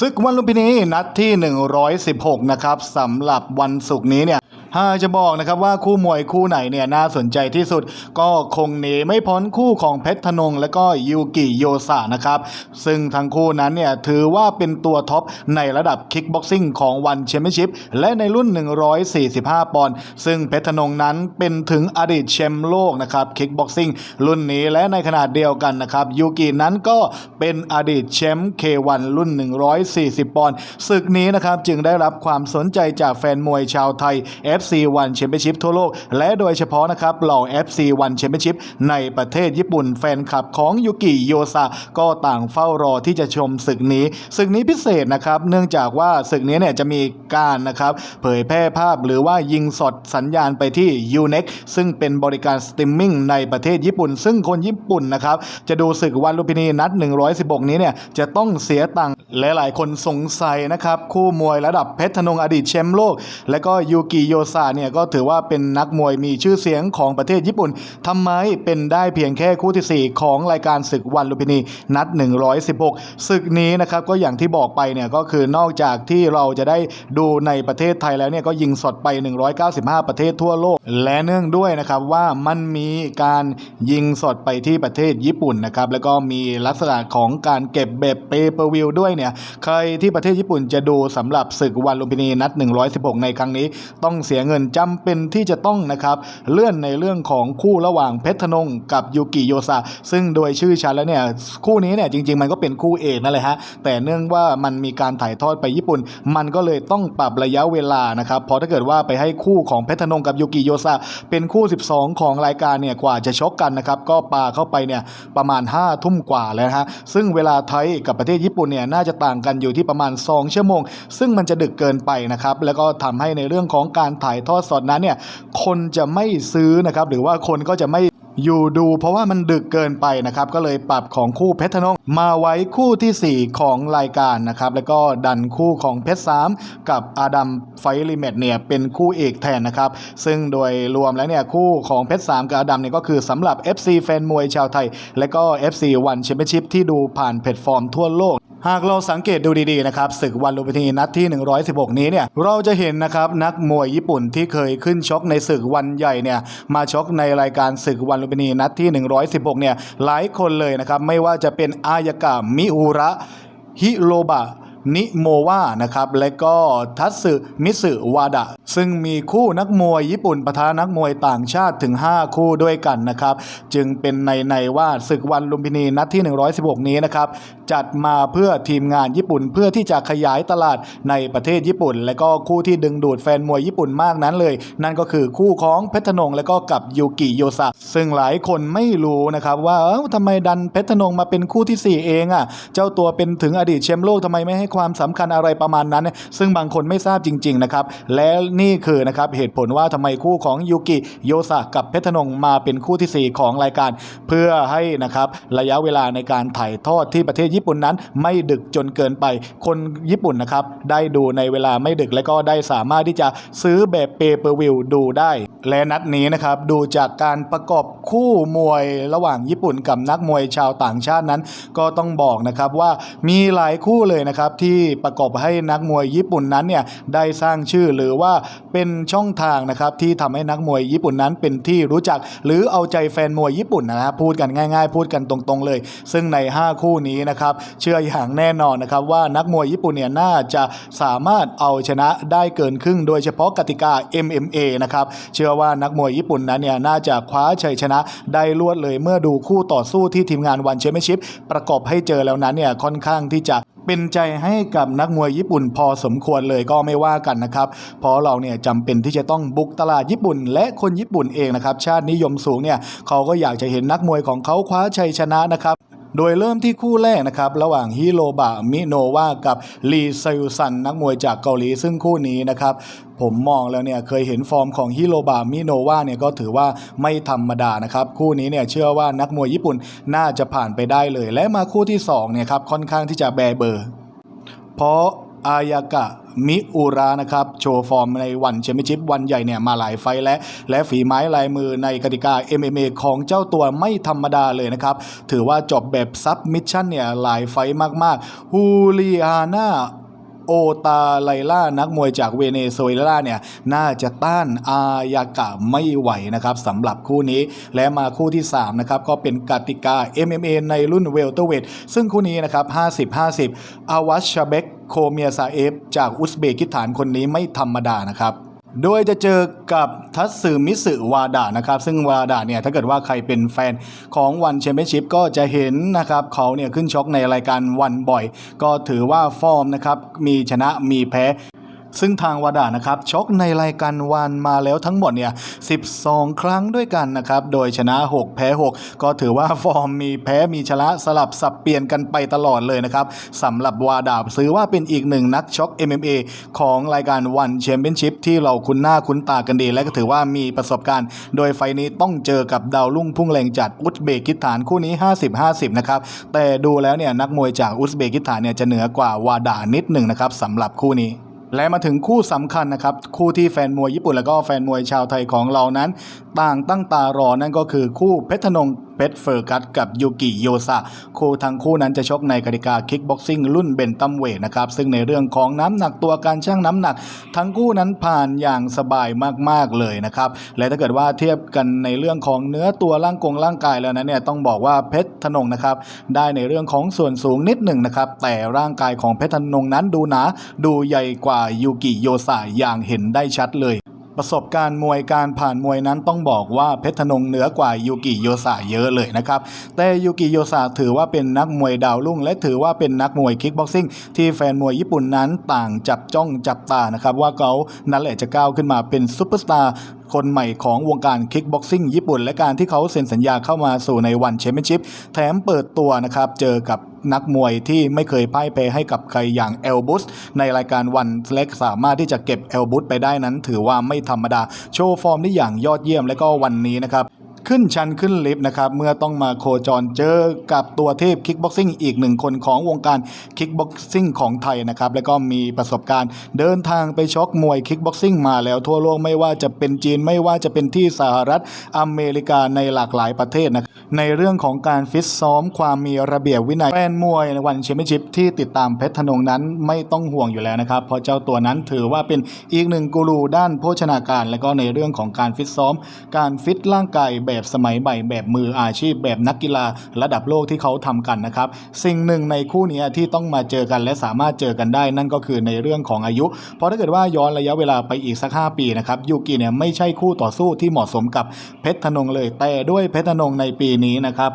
ศึกวันลุมพินีนัดที่ 116 นะครับสำหรับวันศุกร์นี้เนี่ย หากจะบอกนะครับว่าคู่มวยคู่ไหนเนี่ยน่าสนใจที่สุด ก็คงหนีไม่พ้นคู่ของเพชรธนง และก็ยูกิโยสะนะครับ ซึ่งทั้งคู่นั้นเนี่ยถือว่าเป็นตัวท็อปในระดับคิกบ็อกซิ่งของวันแชมเปี้ยนชิพและในรุ่น 145 ปอนด์ซึ่งเพชรธนงนั้นเป็นถึงอดีตแชมป์โลกนะครับคิกบ็อกซิ่งรุ่นนี้และในขนาดเดียวกันนะครับยูกินั้นก็เป็นอดีตแชมป์ K1 รุ่น 140 ปอนด์ศึกนี้นะครับจึงได้รับความสนใจจากแฟนมวยชาวไทย FC1 Championship ทั่วโลก และโดยเฉพาะนะครับเหล่า FC1 Championship ในประเทศญี่ปุ่นแฟนคลับของยูกิโยซาก็ต่างเฝ้ารอที่จะชมศึกนี้ศึกนี้พิเศษนะครับ เนื่องจากว่าศึกนี้เนี่ยจะมีการนะครับเผยแพร่ภาพหรือว่ายิงสดสัญญาณไปที่ Unex ซึ่งเป็นบริการสตรีมมิ่งในประเทศญี่ปุ่น ซึ่งคนญี่ปุ่นนะครับจะดูศึกวันลุมพินีนัด 116 นี้เนี่ยจะต้องเสียตังค์และหลายคนสงสัยนะครับ คู่มวยระดับเพชรธนงอดีตแชมป์โลก และก็ยูกิโยซาเนี่ยก็ถือว่าเป็นนักมวยมีชื่อเสียงของประเทศญี่ปุ่นทำไมเป็นได้เพียงแค่คู่ที่ 4 ของรายการศึกวันลุมพินีนัด 116ศึกนี้นะครับก็อย่างที่บอกไปเนี่ยก็คือนอกจากที่เราจะได้ดูในประเทศไทยแล้วเนี่ยก็ยิงสดไป 195 ประเทศทั่วโลก และเนื่องด้วยนะครับว่ามันมีการยิงสดไปที่ประเทศญี่ปุ่นนะครับแล้วก็มีลักษณะของการเก็บแบบเปเปอร์วิวด้วยเนี่ยใครที่ประเทศญี่ปุ่นจะดูสำหรับศึกวันลุมพินีนัด 116 ในครั้งนี้ต้องเสียเงินจำเป็นที่จะต้องนะครับเลื่อนในเรื่องของคู่ระหว่างเพชรธนงกับยูกิโยซาซึ่งโดยชื่อชันแล้วเนี่ยคู่นี้เนี่ยจริง ๆ มันก็เป็นคู่เอกนั่นแหละฮะแต่เนื่องว่ามันมีการถ่ายทอดไปญี่ปุ่น มันก็เลยต้องปรับระยะเวลานะครับเพราะถ้าเกิดว่าไปให้คู่ของเพชรธนงกับยูกิโยซาเป็นคู่ 12 ของรายการเนี่ยกว่าจะชกกันนะครับก็ปาเข้าไปเนี่ยประมาณ5ทุ่มกว่าแล้วฮะซึ่งเวลาไทยกับประเทศญี่ปุ่นเนี่ยน่าจะต่างกันอยู่ที่ประมาณ 2 ชั่วโมง ซึ่งมันจะดึกเกินไปนะครับแล้วก็ทำให้ในเรื่องของการถ่ายทอดสดนั้นเนี่ยคนจะไม่ซื้อนะครับหรือว่าคนก็จะไม่อยู่ดูเพราะว่ามันดึกเกินไปนะครับ ก็เลยปรับของคู่เพชรธนงมาไว้คู่ทีสี่ 4 ของรายการนะครับ แล้วก็ดันคู่ของเพชรสามกับอาดัมไฟลิเมตเนี่ยเป็นคู่เอกแทนนะครับ ซึ่งโดยรวมแล้วเนี่ยคู่ของเพชรสามกับอาดัมเนี่ยก็คือสำหรับ FC แฟนมวยชาวไทย และก็ FC One Championship ที่ดูผ่านแพลตฟอร์มทั่วโลก หากเราสังเกตดูดีๆนะครับศึกวันลุมพินีนัดที่ 116 นี้เนี่ยเราจะเห็นนะครับนักมวยญี่ปุ่นที่เคยขึ้นชกในศึกวันใหญ่เนี่ยมาชกในรายการศึกวันลุมพินีนัดที่ 116 เนี่ยหลายคนเลยนะครับไม่ว่าจะเป็นอายากะมิอุระฮิโรบะ นิโมวานะครับและก็ทัตสึมิสึวาดะ ซึ่งมีคู่นักมวยญี่ปุ่นปะทะนักมวยต่างชาติถึง 5 คู่ด้วยกันนะครับ จึงเป็นในในว่าศึกวันลุมพินีนัดที่ 116 นี้นะครับ จัดมาเพื่อทีมงานญี่ปุ่น เพื่อที่จะขยายตลาดในประเทศญี่ปุ่น และก็คู่ที่ดึงดูดแฟนมวยญี่ปุ่นมากนั้นเลย นั่นก็คือคู่ของเพชรธนงและก็กับยูกิโยซะซึ่งหลายคนไม่รู้นะครับว่าเอ้าทำไมดันเพชรธนงมาเป็นคู่ทีสี่4 เองอะเจ้าตัวเป็นถึงอดีตแชมป์โลกทำไมไม่ให้ความสำคัญอะไรประมาณนั้น ซึ่งบางคนไม่ทราบจริงๆนะครับและนี่คือนะครับเหตุผลว่าทำไมคู่ของยูกิโยซะกับเพชรธนงมาเป็นคู่ทีสี่ 4 ของรายการ เพื่อให้นะครับระยะเวลาในการถ่ายทอดที่ประเทศญี่ปุ่นนั้น ไม่ดึกจนเกินไป คนญี่ปุ่นนะครับได้ดูในเวลาไม่ดึกและก็ได้สามารถที่จะซื้อแบบเปเปอร์วิวดูได้ และนัดนี้นะครับดูจากการประกอบคู่มวยระหว่างญี่ปุ่นกับนักมวยชาวต่างชาตินั้น ก็ต้องบอกนะครับว่ามีหลายคู่เลยนะครับที่ประกอบให้นักมวยญี่ปุ่นนั้นเนี่ยได้สร้างชื่อหรือว่าเป็นช่องทางนะครับที่ทำให้นักมวยญี่ปุ่นนั้นเป็นที่รู้จัก หรือเอาใจแฟนมวยญี่ปุ่นนะครับพูดกันง่าย ๆ พูดกันตรงๆเลย ซึ่งใน 5 คู่นี้นะครับเชื่ออย่างแน่นอนนะครับว่านักมวยญี่ปุ่นเนี่ยน่าจะสามารถเอาชนะได้เกินครึ่ง โดยเฉพาะกติกา MMA นะครับเชื่อว่านักมวยญี่ปุ่นนั้นเนี่ยน่าจะคว้าชัยชนะได้ลวดเลยเมื่อดูคู่ต่อสู้ที่ทีมงานวันแชมเปี้ยนชิพประกอบให้เจอแล้วนั้นเนี่ยค่อนข้างที่จะ เป็นใจให้กับนักมวยญี่ปุ่นพอสมควรเลยก็ไม่ว่ากันนะครับ เพราะเราเนี่ยจำเป็นที่จะต้องบุกตลาดญี่ปุ่น และคนญี่ปุ่นเองนะครับ ชาตินิยมสูงเนี่ยเขาก็อยากจะเห็นนักมวยของเขาคว้าชัยชนะนะครับ โดยเริ่มที่คู่แรกนะครับ ระหว่างฮิโรบะมิโนวะกับลีซายุซันนักมวยจากเกาหลีซึ่งคู่นี้นะครับผมมองแล้วเนี่ยเคยเห็นฟอร์มของฮิโรบะมิโนวะเนี่ยก็ถือว่าไม่ธรรมดานะครับ คู่นี้เนี่ยเชื่อว่านักมวยญี่ปุ่นน่าจะผ่านไปได้เลย และมาคู่ที่สองเนี่ยครับค่อนข้างที่จะแบเบอร์ เพราะอายากะ มิอุระนะครับ โชว์ฟอร์มในวันแชมเปี้ยนชิพวันใหญ่เนี่ยมาหลายไฟและและฝีไม้ลายมือในกติกา MMA ของเจ้าตัวไม่ธรรมดาเลยนะครับ ถือว่าจบแบบซับมิชชั่นเนี่ยหลายไฟมากๆฮูลีอาน่าโอตาไลล่านักมวยจากเวเนซุเอลาเนี่ยน่าจะต้านอายากะไม่ไหวนะครับสำหรับคู่นี้และมาคู่ที่3นะครับก็เป็นกติกา MMA ในรุ่นเวลเตอร์เวทซึ่งคู่นี้นะครับ 50-50 อาวัชชเบก โคเมียซาเอฟ จากอุซเบกิสถานคนนี้ไม่ธรรมดานะครับโดยจะเจอกับทัตสึมิสึวาดะนะครับ ซึ่งวาดะเนี่ยถ้าเกิดว่าใครเป็นแฟนของวันแชมเปี้ยนชิพก็จะเห็นนะครับเขาเนี่ยขึ้นชกในรายการวันบ่อย ก็ถือว่าฟอร์มนะครับมีชนะมีแพ้ ซึ่งทางวาดานะครับชกในรายการวันมาแล้วทั้งหมดเนี่ย 12 ครั้งด้วยกันนะครับ โดยชนะ 6 แพ้ 6 ก็ถือว่าฟอร์มมีแพ้มีชนะสลับสับเปลี่ยนกันไปตลอดเลยนะครับสำหรับวาดาซื้อว่าเป็นอีกหนึ่งนักช็อก MMA ของรายการวันแชมเปี้ยนชิพที่เราคุ้นหน้าคุ้นตากันดี และก็ถือว่ามีประสบการณ์ โดยไฟนี้ต้องเจอกับดาวรุ่งพุ่งแรงจัดอุซเบกิสถานคู่นี้ 50-50 นะครับ แต่ดูแล้วเนี่ยนักมวยจากอุซเบกิสถานเนี่ยจะเหนือกว่าวาดานิดหนึ่งนะครับสำหรับคู่นี้ และมาถึงคู่สำคัญนะครับ คู่ที่แฟนมวยญี่ปุ่น แล้วก็แฟนมวยชาวไทยของเรานั้น ต่างตั้งตารอนั่นก็คือคู่เพชรธนงเพชรเฟอร์กัสกับยูกิโยซะคู่ทั้งคู่นั้นจะชกในกติกาคิกบ็อกซิ่งรุ่นเบนตัมเวทนะครับ ซึ่งในเรื่องของน้ำหนักตัวการชั่งน้ำหนัก ทั้งคู่นั้นผ่านอย่างสบายมากๆเลยนะครับ และถ้าเกิดว่าเทียบกันในเรื่องของเนื้อตัวร่างกงร่างกายแล้วนั้นเนี่ยต้องบอกว่าเพชรธนงนะครับได้ในเรื่องของส่วนสูงนิดหนึ่งนะครับแต่ร่างกายของเพชรธนงนั้นดูหนาดูใหญ่กว่ายูกิโยซะอย่างเห็นได้ชัดเลย ประสบการณ์มวยการผ่านมวยนั้นต้องบอกว่าเพชรธนงเหนือกว่ายูกิโยซะเยอะเลยนะครับ แต่ยูกิโยซะถือว่าเป็นนักมวยดาวรุ่ง และถือว่าเป็นนักมวยคิกบ็อกซิ่งที่แฟนมวยญี่ปุ่นนั้นต่างจับจ้องจับตานะครับ ว่าเขานั้นแหละจะก้าวขึ้นมาเป็นซุปเปอร์สตาร์คนใหม่ของวงการคิกบ็อกซิ่งญี่ปุ่น และการที่เขาเซ็นสัญญาเข้ามาสู่ในวันแชมเปี้ยนชิพแถมเปิดตัวนะครับเจอกับ นักมวยที่ไม่เคยพ่ายแพ้ให้กับใครอย่างเอลบุสในรายการวันเล็กสามารถที่จะเก็บเอลบุสไปได้นั้น ถือว่าไม่ธรรมดา โชว์ฟอร์มได้อย่างยอดเยี่ยมและก็วันนี้นะครับ ขึ้นชั้นขึ้นลิฟต์นะครับ เมื่อต้องมาโคจรเจอกับตัวเทพคิกบ็อกซิ่งอีกหนึ่งคนของวงการคิกบ็อกซิ่งของไทยนะครับ แล้วก็มีประสบการณ์เดินทางไปชกมวยคิกบ็อกซิ่งมาแล้วทั่วโลกไม่ว่าจะเป็นจีนไม่ว่าจะเป็นที่สหรัฐอเมริกาในหลากหลายประเทศนะครับในเรื่องของการฟิตซ้อมความมีระเบียบวินัยแฟนมวยในวันแชมเปี้ยนชิพที่ติดตามเพชรธนงนั้นไม่ต้องห่วงอยู่แล้วนะครับเพราะเจ้าตัวนั้นถือว่าเป็นอีกหนึ่งกูรูด้านโภชนาการ และก็ในเรื่องของการฟิตซ้อม การฟิตร่างกายแบบแบบสมัยใหม่แบบมืออาชีพแบบนักกีฬาระดับโลกที่เขาทำกันนะครับ สิ่งหนึ่งในคู่นี้ที่ต้องมาเจอกันและสามารถเจอกันได้นั่นก็คือในเรื่องของอายุ เพราะถ้าเกิดว่าย้อนระยะเวลาไปอีกสัก 5 ปีนะครับยูกิเนี่ยไม่ใช่คู่ต่อสู้ที่เหมาะสมกับเพชรธนงเลย แต่ด้วยเพชรธนงในปีนี้นะครับ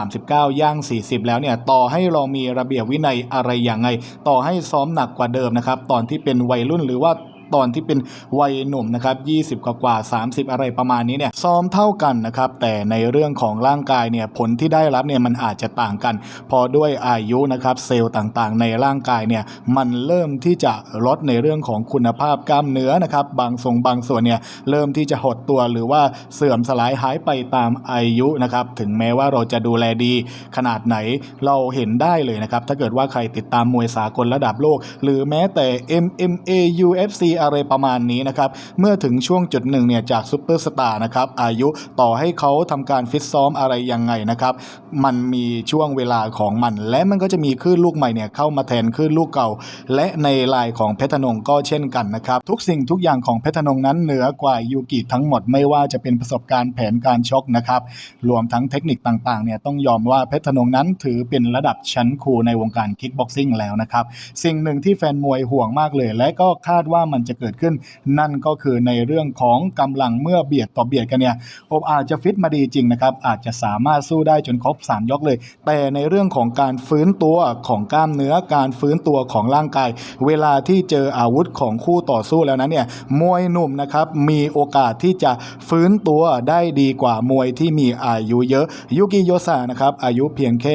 39 ย่าง 40 แล้วเนี่ยต่อให้เรามีระเบียบวินัยอะไรอย่างไง ต่อให้ซ้อมหนักกว่าเดิมนะครับตอนที่เป็นวัยรุ่นหรือว่า ตอนที่เป็นวัยหนุ่มนะครับ20กว่ากว่า 30 อะไรประมาณนี้เนี่ยซ้อมเท่ากันนะครับแต่ในเรื่องของร่างกายเนี่ยผลที่ได้รับเนี่ยมันอาจจะต่างกัน พอด้วยอายุนะครับเซลล์ต่างๆ ในร่างกายเนี่ยมันเริ่มที่จะลดในเรื่องของคุณภาพกล้ามเนื้อนะครับบางทรงบางส่วนเนี่ยเริ่มที่จะหดตัวหรือว่าเสื่อมสลายหายไปตามอายุนะครับถึงแม้ว่าเราจะดูแลดีขนาดไหนเราเห็นได้เลยนะครับถ้าเกิดว่าใครติดตามมวยสากลระดับโลก หรือแม้แต่ MMA UFC อะไรประมาณนี้นะครับ เมื่อถึงช่วงจุดหนึ่งเนี่ยจากซูเปอร์สตาร์นะครับอายุต่อให้เขาทำการฟิตซ้อมอะไรยังไงนะครับมันมีช่วงเวลาของมัน และมันก็จะมีคลื่นลูกใหม่เนี่ยเข้ามาแทนคลื่นลูกเก่า และในลายของเพชรนงก็เช่นกันนะครับ ทุกสิ่งทุกอย่างของเพชรนงนั้นเหนือกว่ายูกิทั้งหมดไม่ว่าจะเป็นประสบการณ์แผนการชกนะครับรวมทั้งเทคนิคต่างๆเนี่ยต้องยอมว่าเพชรนงนั้นถือเป็นระดับชั้นครูในวงการคิกบ็อกซิ่งแล้วนะครับสิ่งหนึ่งที่แฟนมวยห่วงมากเลย และก็คาดว่ามันจะเกิดขึ้น นั่นก็คือในเรื่องของกำลังเมื่อเบียดต่อเบียดกันเนี่ยโอบอาจจะฟิตมาดีจริงนะครับอาจจะสามารถสู้ได้จนครบ 3 ยกเลย แต่ในเรื่องของการฟื้นตัวของกล้ามเนื้อการฟื้นตัวของร่างกาย เวลาที่เจออาวุธของคู่ต่อสู้แล้วนั้นเนี่ยมวยหนุ่มนะครับมีโอกาสที่จะฟื้นตัวได้ดีกว่ามวยที่มีอายุเยอะยุกิโยซะนะครับอายุเพียงแค่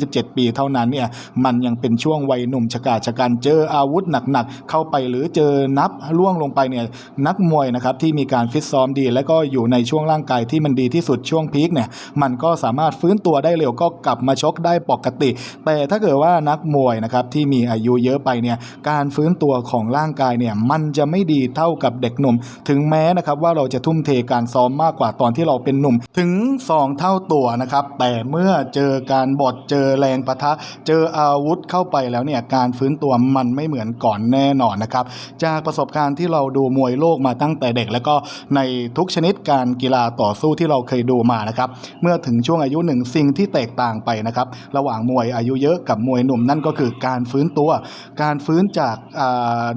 26-27 ปีเท่านั้นเนี่ยมันยังเป็นช่วงวัยหนุ่มชะกาชะกันเจออาวุธหนักๆเข้าไปหรือเจอนับล่วงลงไปเนี่ยนักมวยนะครับที่มีการฟิตซ้อมดี และก็อยู่ในช่วงร่างกายที่มันดีที่สุดช่วงพีคเนี่ยมันก็สามารถฟื้นตัวได้เร็วก็กลับมาชกได้ปกติ แต่ถ้าเกิดว่านักมวยนะครับที่มีอายุเยอะไปเนี่ยการฟื้นตัวของร่างกายเนี่ยมันจะไม่ดีเท่ากับเด็กหนุ่ม ถึงแม้นะครับว่าเราจะทุ่มเทการซ้อมมากกว่าตอนที่เราเป็นหนุ่ม ถึง 2 เท่าตัวนะครับแต่เมื่อเจอการบดเจอแรงปะทะ เจออาวุธเข้าไปแล้วเนี่ยการฟื้นตัวมันไม่เหมือนก่อนแน่นอนนะครับจากประสบการณ์ที่เราดูมวยโลกมาตั้งแต่เด็ก แล้วก็ในทุกชนิดการกีฬาต่อสู้ที่เราเคยดูมานะครับเมื่อถึงช่วงอายุหนึ่งสิ่งที่แตกต่างไปนะครับระหว่างมวยอายุเยอะกับมวยหนุ่มนั่นก็คือการฟื้นตัว การฟื้นจาก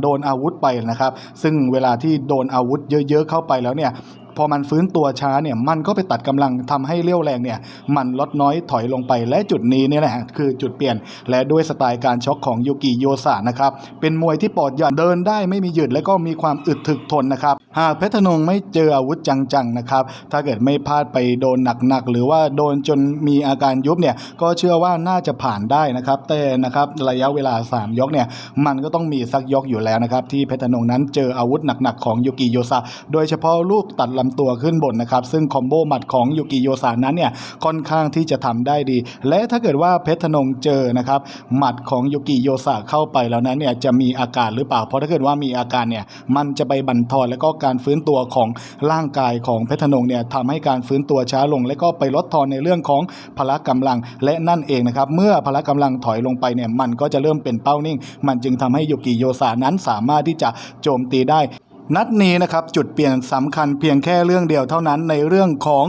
โดนอาวุธไปนะครับ ซึ่งเวลาที่โดนอาวุธเยอะๆเข้าไปแล้วเนี่ย พอมันฟื้นตัวช้าเนี่ยมันก็ไปตัดกำลังทำให้เรี่ยวแรงเนี่ยมันลดน้อยถอยลงไปและจุดนี้เนี่ยแหละคือจุดเปลี่ยน และด้วยสไตล์การชกของยูกิโยสะนะครับเป็นมวยที่ปลอดหย่อนเดินได้ไม่มีหยุดและก็มีความอึดถึกทนนะครับหากเพชรธนงไม่เจออาวุธจังๆนะครับถ้าเกิดไม่พลาดไปโดนหนักๆหรือว่าโดนจนมีอาการยุบเนี่ยก็เชื่อว่าน่าจะผ่านได้นะครับแต่นะครับระยะเวลา 3 ยกเนี่ยมันก็ต้องมีสักยกอยู่แล้วนะครับที่เพชรธนงนั้นเจออาวุธหนักๆของยูกิโยสะโดยเฉพาะลูกตัดลำตัวขึ้นบนนะครับ ซึ่งคอมโบหมัดของยูกิโยสะนั้นเนี่ยค่อนข้างที่จะทำได้ดี และถ้าเกิดว่าเพชรธนงเจอนะครับหมัดของยูกิโยสะเข้าไปแล้วนั้นเนี่ยจะมีอาการหรือเปล่า เพราะถ้าเกิดว่ามีอาการเนี่ยมันจะไปบั่นทอนแล้วก็การฟื้นตัวของร่างกายของเพชรธนงเนี่ยทำให้การฟื้นตัวช้าลง และก็ไปลดทอนในเรื่องของพละกำลัง และนั่นเองนะครับเมื่อพละกำลังถอยลงไปเนี่ยมันก็จะเริ่มเป็นเป้านิ่ง มันจึงทำให้ยูกิโยสะนั้นสามารถที่จะโจมตีได้ นัดนี้นะครับจุดเปลี่ยนสำคัญเพียงแค่เรื่องเดียวเท่านั้นในเรื่องของ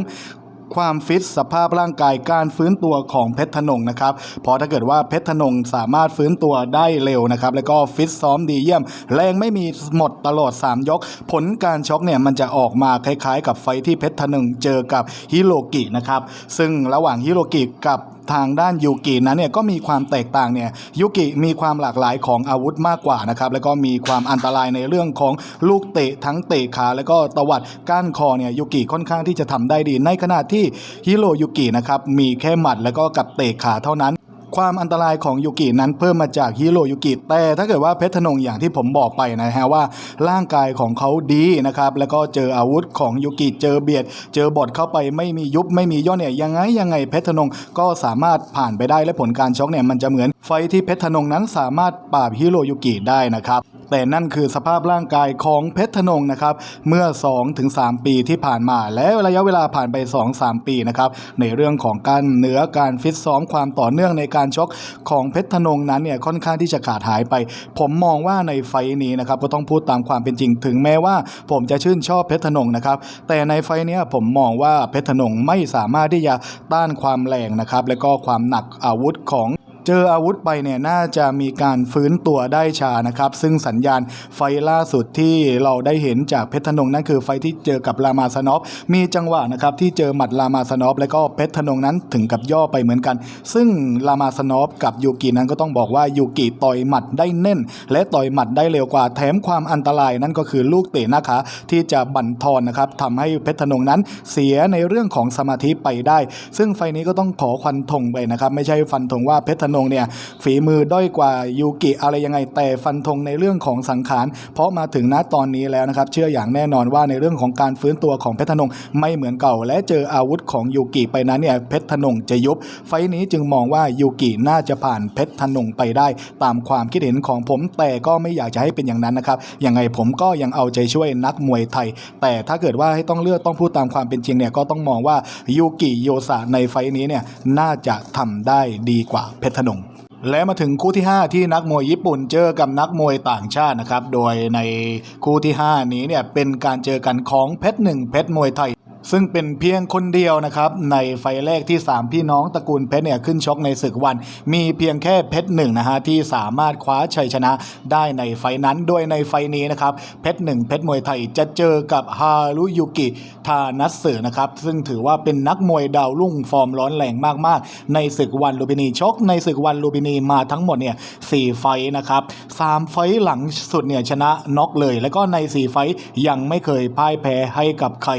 ความฟิตสภาพร่างกายการฟื้นตัวของเพชรธนงนะครับเพราะถ้าเกิดว่าเพชรธนงสามารถฟื้นตัวได้เร็วนะครับแล้วก็ฟิตซ้อมดีเยี่ยม แรงไม่มีหมดตลอด 3 ยก ผลการช็อกเนี่ยมันจะออกมาคล้ายๆ กับไฟท์ที่เพชรธนงเจอกับฮิโรกินะครับซึ่งระหว่างฮิโรกิกับ ทางด้านยูกินั้นเนี่ยก็มีความแตกต่างเนี่ยยูกิมีความหลากหลายของอาวุธมากกว่านะครับแล้วก็มีความอันตรายในเรื่องของลูกเตะทั้งเตะขาแล้วก็ตวัดก้านคอเนี่ยยูกิค่อนข้างที่จะทำได้ดี ในขณะที่ฮิโรยุกินะครับมีแค่หมัดแล้วก็กับเตะขาเท่านั้น ความอันตรายของยูกินั้นเพิ่มมาจากฮิโรยูกิแต่ถ้าเกิดว่าเพชรธนงอย่างที่ผมบอกไปนะฮะว่าร่างกายของเขาดีนะครับแล้วก็เจออาวุธของยูกิเจอเบียด เจอบอดเข้าไปไม่มียุบไม่มีย่อเนี่ยยังไงยังไงเพชรธนงก็สามารถผ่านไปได้และผลการช็อกเนี่ยมันจะเหมือนไฟที่เพชรธนงนั้นสามารถปราบฮิโรยูกิได้นะครับ แต่นั่นคือสภาพร่างกายของเพชรธนงนะครับเมื่อ 2-3 ปีที่ผ่านมา และระยะเวลาผ่านไป 2-3 ปีนะครับในเรื่องของการเหนือการฟิตซ้อมความต่อเนื่องในการชกของเพชรธนงนั้นเนี่ยค่อนข้างที่จะขาดหายไป ผมมองว่าในไฟนี้นะครับก็ต้องพูดตามความเป็นจริง ถึงแม้ว่าผมจะชื่นชอบเพชรธนงนะครับแต่ในไฟเนี้ยผมมองว่าเพชรธนงไม่สามารถที่จะต้านความแรงนะครับและก็ความหนักอาวุธของ เจออาวุธไปเนี่ยน่าจะมีการฟื้นตัวได้ช้านะครับ ซึ่งสัญญาณไฟล่าสุดที่เราได้เห็นจากเพชรธนงนั่นคือไฟที่เจอกับรามาสนอฟมีจังหวะนะครับที่เจอหมัดรามาสนอฟแล้วก็เพชรธนงนั้นถึงกับย่อไปเหมือนกัน ซึ่งรามาสนอฟกับยูกินั้นก็ต้องบอกว่ายูกิต่อยหมัดได้แน่น และต่อยหมัดได้เร็วกว่าแถมความอันตรายนั่นก็คือลูกเตะหน้าขาที่จะบั่นทอนนะครับทำให้เพชรธนงนั้นเสียในเรื่องของสมาธิไปได้ ซึ่งไฟนี้ก็ต้องขอควันธงไปนะครับ ไม่ใช่ฟันธงว่าเพชรธนงเนี่ยฝีมือด้อยกว่ายูกิอะไรยังไงแต่ฟันธงในเรื่องของสังขาร เพราะมาถึงณตอนนี้แล้วนะครับเชื่ออย่างแน่นอนว่าในเรื่องของการฟื้นตัวของเพชรธนงไม่เหมือนเก่า และเจออาวุธของยูกิไปนั้นเนี่ยเพชรธนงจะยุบ ไฟนี้จึงมองว่ายูกิน่าจะผ่านเพชรธนงไปได้ ตามความคิดเห็นของผม แต่ก็ไม่อยากจะให้เป็นอย่างนั้นนะครับยังไงผมก็ยังเอาใจช่วยนักมวยไทย แต่ถ้าเกิดว่าให้ต้องเลือกต้องพูดตามความเป็นจริงเนี่ยก็ต้องมองว่ายูกิโยสะในไฟนี้เนี่ยน่าจะทำได้ดีกว่าเพชรธนงและมาถึงคู่ที่ 5 ที่นักมวยญี่ปุ่นเจอกับนักมวยต่างชาตินะครับ โดยในคู่ที่ 5 นี้เนี่ยเป็นการเจอกันของเพชรหนึ่งเพชรมวยไทย ซึ่งเป็นเพียงคนเดียวนะครับ ในไฟแรกที่ 3 พี่น้องตระกูลเพชรเนี่ยขึ้นชกในศึกวัน มีเพียงแค่เพชรหนึ่งนะฮะที่สามารถคว้าชัยชนะได้ในไฟนั้นโดยในไฟนี้นะครับเพชรหนึ่งเพชรมวยไทยจะเจอกับฮารุยุกิทานัสเสือนะครับซึ่งถือว่าเป็นนักมวยดาวรุ่งฟอร์มร้อนแรงมากๆ ในศึกวันลูบินีชกในศึกวันลูบินีมาทั้งหมดเนี่ยสี่ไฟนะครับสามไฟหลังสุดเนี่ยชนะน็อกเลย แล้วก็ในสี่ไฟยังไม่เคยพ่ายแพ้ให้กับใคร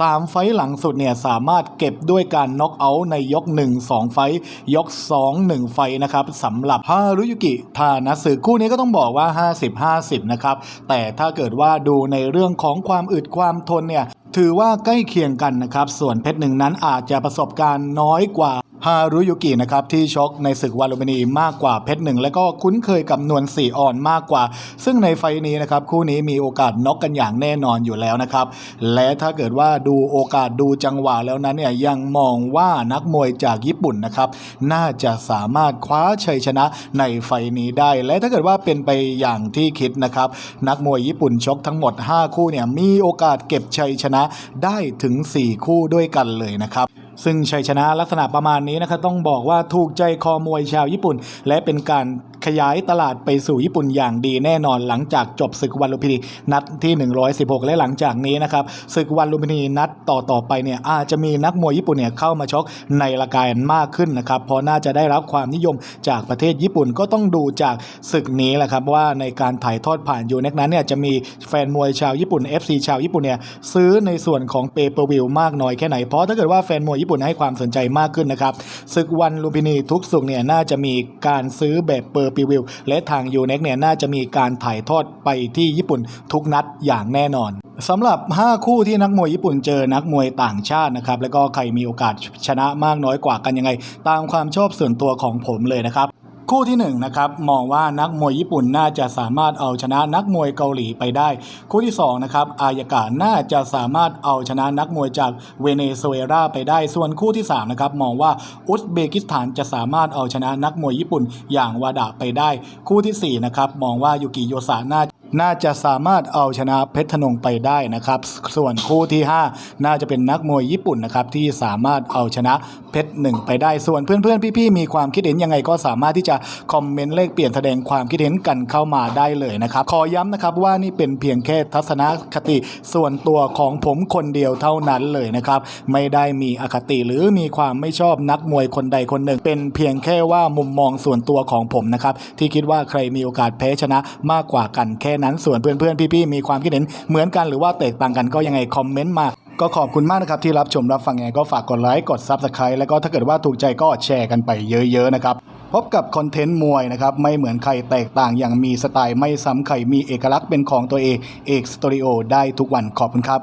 สามไฟหลังสุดเนี่ยสามารถเก็บด้วยการน็อกเอาท์ในยก 1 2 ไฟ ยก 2 1 ไฟนะครับสำหรับฮารุยุกิทานะสึคู่นี้ก็ต้องบอกว่า 50-50 นะครับ แต่ถ้าเกิดว่าดูในเรื่องของความอึดความทนเนี่ยถือว่าใกล้เคียงกันนะครับ ส่วนเพชรหนึ่งนั้นอาจจะประสบการณ์น้อยกว่า ฮารุยุกินะครับที่ชกในศึกวาลุมินีมากกว่าเพชรหนึ่งและก็คุ้นเคยกับนวลสี่อ่อนมากกว่า ซึ่งในไฟล์นี้นะครับคู่นี้มีโอกาสน็อกกันอย่างแน่นอนอยู่แล้วนะครับ และถ้าเกิดว่าดูโอกาสดูจังหวะแล้วนั้นเนี่ยยังมองว่านักมวยจากญี่ปุ่นนะครับน่าจะสามารถคว้าชัยชนะในไฟล์นี้ได้ และถ้าเกิดว่าเป็นไปอย่างที่คิดนะครับนักมวยญี่ปุ่นชกทั้งหมด 5 คู่เนี่ยมีโอกาสเก็บชัยชนะได้ถึง 4 คู่ด้วยกันเลยนะครับ ซึ่งชัยชนะลักษณะประมาณนี้นะครับต้องบอกว่าถูกใจคอมวยชาวญี่ปุ่น และเป็นการ ขยายตลาดไปสู่ญี่ปุ่นอย่างดีแน่นอนหลังจากจบศึกวันลุมพินีนัดที่ 116 และหลังจากนี้นะครับศึกวันลุมพินีนัดต่อต่อไปเนี่ยอาจจะมีนักมวยญี่ปุ่นเนี่ยเข้ามาชกในรายการมากขึ้นนะครับเพราะน่าจะได้รับความนิยมจากประเทศญี่ปุ่นก็ต้องดูจากศึกนี้แหละครับว่าในการถ่ายทอดผ่านยูเน็กนั้นเนี่ยจะมีแฟนมวยชาวญี่ปุ่น FC ชาวญี่ปุ่นเนี่ยซื้อในส่วนของเปเปอร์วิวมากน้อยแค่ไหนเพราะถ้าเกิดว่าแฟนมวยญี่ปุ่นให้ความสนใจมากขึ้นนะครับศึกวันลุมพินีทุกสุกเนี่ยน่าจะมีการซื้อแบบเปอร์ปิวิวและทางยูเน็กเนี่ยน่าจะมีการถ่ายทอดไปที่ญี่ปุ่นทุกนัดอย่างแน่นอนสำหรับ 5 คู่ที่นักมวยญี่ปุ่นเจอนักมวยต่างชาตินะครับ แล้วก็ใครมีโอกาสชนะมากน้อยกว่ากันยังไง ตามความชอบส่วนตัวของผมเลยนะครับ คู่ที่1นนะครับมองว่านักมวยญี่ปุ่นน่าจะสามารถเอาชนะนักมวยเกาหลีไปได้ คู่ที่2นะครับอายากาน่าจะสามารถเอาชนะนักมวยจากเวเนซุเอลาไปได้ ส่วนคู่ที่3นะครับมองว่าอุซเบกิสถานจะสามารถเอาชนะนักมวยญี่ปุ่นอย่างวาดะไปได้ คู่ทีสี่4นะครับมองว่ายูกิโยสาน่า น่าจะสามารถเอาชนะเพชรธนงไปได้นะครับ ส่วนคู่ที่ 5 น่าจะเป็นนักมวยญี่ปุ่นนะครับที่สามารถเอาชนะเพชรหนึ่งไปได้ ส่วนเพื่อนๆ พี่ๆ มีความคิดเห็นยังไงก็สามารถที่จะคอมเมนต์เลขเปลี่ยนแสดงความคิดเห็นกันเข้ามาได้เลยนะครับ ขอย้ำนะครับว่านี่เป็นเพียงแค่ทัศนคติส่วนตัวของผมคนเดียวเท่านั้นเลยนะครับ ไม่ได้มีอคติหรือมีความไม่ชอบนักมวยคนใดคนหนึ่ง เป็นเพียงแค่ว่ามุมมองส่วนตัวของผมนะครับที่คิดว่าใครมีโอกาสแพ้ชนะมากกว่ากันแค่นั้นส่วนเพื่อนๆพี่ๆมีความคิดเห็นเหมือนกันหรือว่าแตกต่างกันก็ยังไงคอมเมนต์มาก็ขอบคุณมากนะครับที่รับชมรับฟังยังไงก็ฝากกดไลค์กด Subscribe แล้วก็ถ้าเกิดว่าถูกใจก็แชร์กันไปเยอะๆนะครับพบกับคอนเทนต์มวยนะครับไม่เหมือนใครแตกต่างอย่างมีสไตล์ไม่ซ้ำใครมีเอกลักษณ์เป็นของตัวเองเอกสตูดิโอได้ทุกวันขอบคุณครับ